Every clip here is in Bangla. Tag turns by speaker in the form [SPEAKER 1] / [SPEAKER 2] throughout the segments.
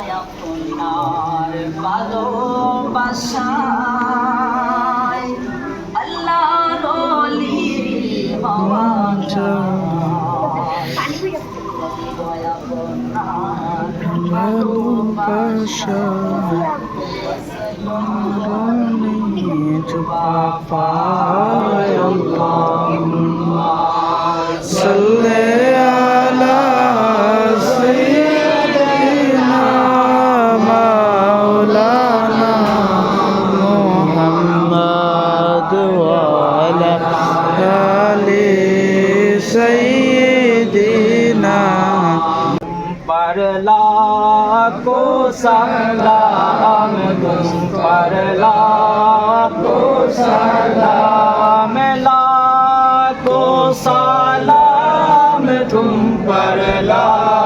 [SPEAKER 1] আপনার ভালোবাসায় আল্লাহর অলি হওয়া যায়। আপনার
[SPEAKER 2] ভালোবাসা पर लाखो सलाम तुम सलाम लाखो सलाम तुम लाखो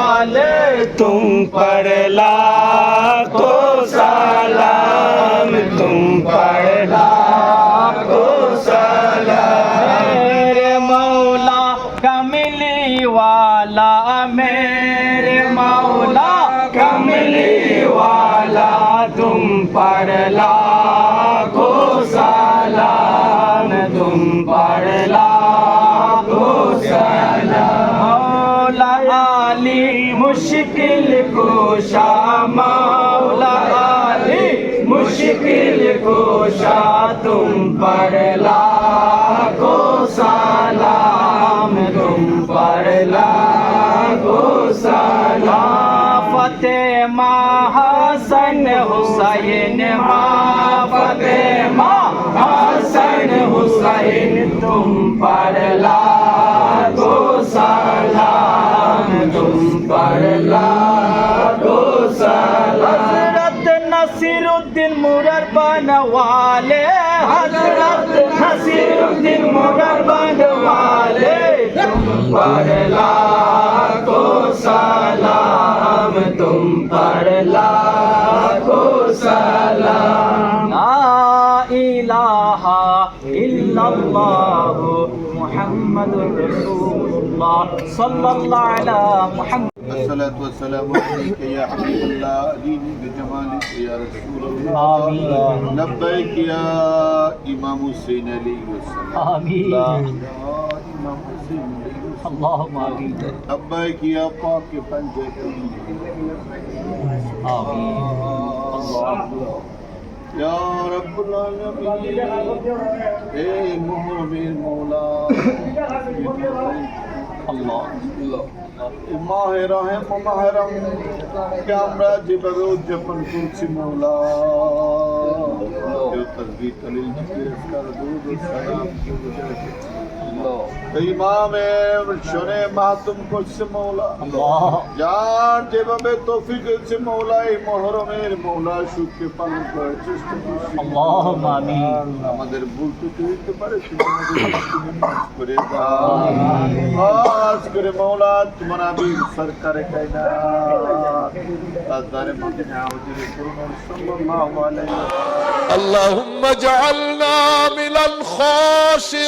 [SPEAKER 2] वाले तुम पर लाखो सलाम तुम पर लाखो सलाम मेरे मौला कमली वाला मेरे मौला कमली वाला तुम पर लाखो सलाम तुम पर মাওলা আলী, মুশকিল কোশা তুম পর লাগো সালাম তুম পর লাগো সালাম। ফতেমা হাসান হুসাইন, মা ফতেমা হাসান হুসাইন, তুম পর नसीरुद्दीन मुरर बनवाले हजरत नसीरुद्दीन मुरर बनवाले तुम पर लाखो सलाम तुम पर लाखो सलाम ला इलाहा इल्लल्लाह मुहम्मदुर रसूलुल्लाह सल्लल्लाहु अलैहि मुहम्मद
[SPEAKER 3] الصلاة والسلام عليك يا حبيب الله. أديني بجمالك يا رسول الله.
[SPEAKER 2] آمين.
[SPEAKER 3] لبيك يا إمام حسين علي وسلم
[SPEAKER 2] آمين.
[SPEAKER 3] يا إمام حسين علي وسلم
[SPEAKER 2] اللهم آمين.
[SPEAKER 3] لبيك يا پاک پنجتي
[SPEAKER 2] آمين.
[SPEAKER 3] يا رب العالمين اے محرم مولا.
[SPEAKER 2] الله
[SPEAKER 3] মাহ রহেম ও মাহরম কে আমরা যেভাবে উদযাপন করছি মৌলা কেউ তসবিহ তালিল জিকির আজকার দুরুদ ও সালাম কেউ বসে রেখে ইমামে শোনে মাহাতুম করছে মৌলা
[SPEAKER 2] الله
[SPEAKER 3] যার যেভাবে তৌফিক হয়েছে মৌলা এই মহরমের মৌলা সুখকে পালন করার চেষ্টা করছি
[SPEAKER 2] اللهم آمين
[SPEAKER 3] আমাদের ভুল ত্রুটি হইতে পারে সেটা আমাদের তুমি মাফ করে দাও খাস করে মৌলা তোমার আমি সরকারে কায়না তাজদারে মদিনা হুজুরে করুন সাল্লাল্লাহু আলাইহি
[SPEAKER 4] اللهم اجعلنا من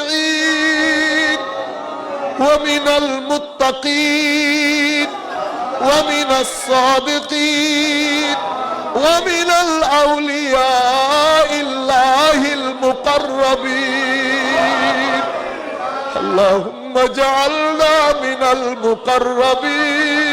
[SPEAKER 4] الخاشعين ومن المتقين ومن الصادقين ومن الأولياء الله المقربين. اللهم اجعلنا من المقربين.